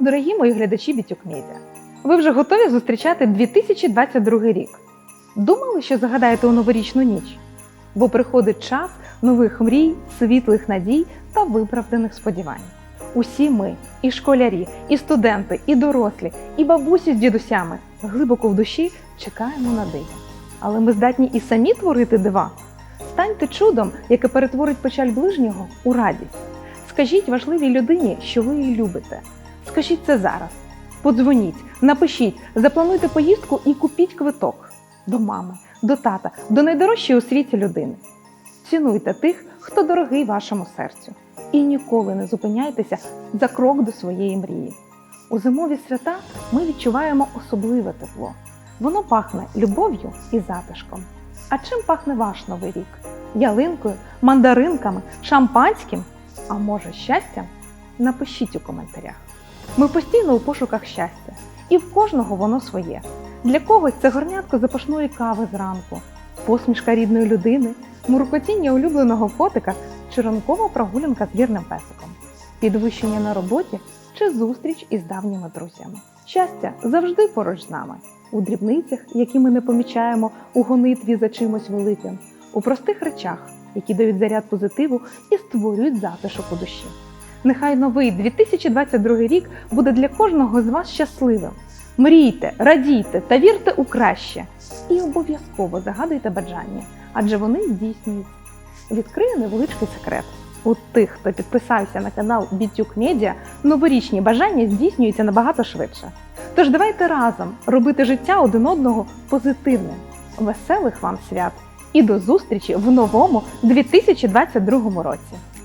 Дорогі мої глядачі Бітюк Медіа, ви вже готові зустрічати 2022 рік? Думали, що загадаєте у новорічну ніч? Бо приходить час нових мрій, світлих надій та виправданих сподівань. Усі ми, і школярі, і студенти, і дорослі, і бабусі з дідусями глибоко в душі чекаємо на диво. Але ми здатні і самі творити дива. Станьте чудом, яке перетворить печаль ближнього у радість. Скажіть важливій людині, що ви її любите. Скажіть це зараз. Подзвоніть, напишіть, заплануйте поїздку і купіть квиток до мами, до тата, до найдорожчої у світі людини. Цінуйте тих, хто дорогий вашому серцю, і ніколи не зупиняйтеся за крок до своєї мрії. У зимові свята ми відчуваємо особливе тепло. Воно пахне любов'ю і затишком. А чим пахне ваш новий рік? Ялинкою, мандаринками, шампанським? А може щастям? Напишіть у коментарях. Ми постійно у пошуках щастя, і в кожного воно своє. Для когось це горнятко запашної кави зранку, посмішка рідної людини, муркотіння улюбленого котика чи ранкова прогулянка з вірним песиком, підвищення на роботі чи зустріч із давніми друзями. Щастя завжди поруч з нами, у дрібницях, які ми не помічаємо у гонитві за чимось великим, у простих речах, які дають заряд позитиву і створюють затишок у душі. Нехай новий 2022 рік буде для кожного з вас щасливим. Мрійте, радійте та вірте у краще. І обов'язково загадуйте бажання, адже вони здійснюються. Відкрию невеличкий секрет. У тих, хто підписався на канал Бітюк Медіа, новорічні бажання здійснюються набагато швидше. Тож давайте разом робити життя один одного позитивним. Веселих вам свят і до зустрічі в новому 2022 році!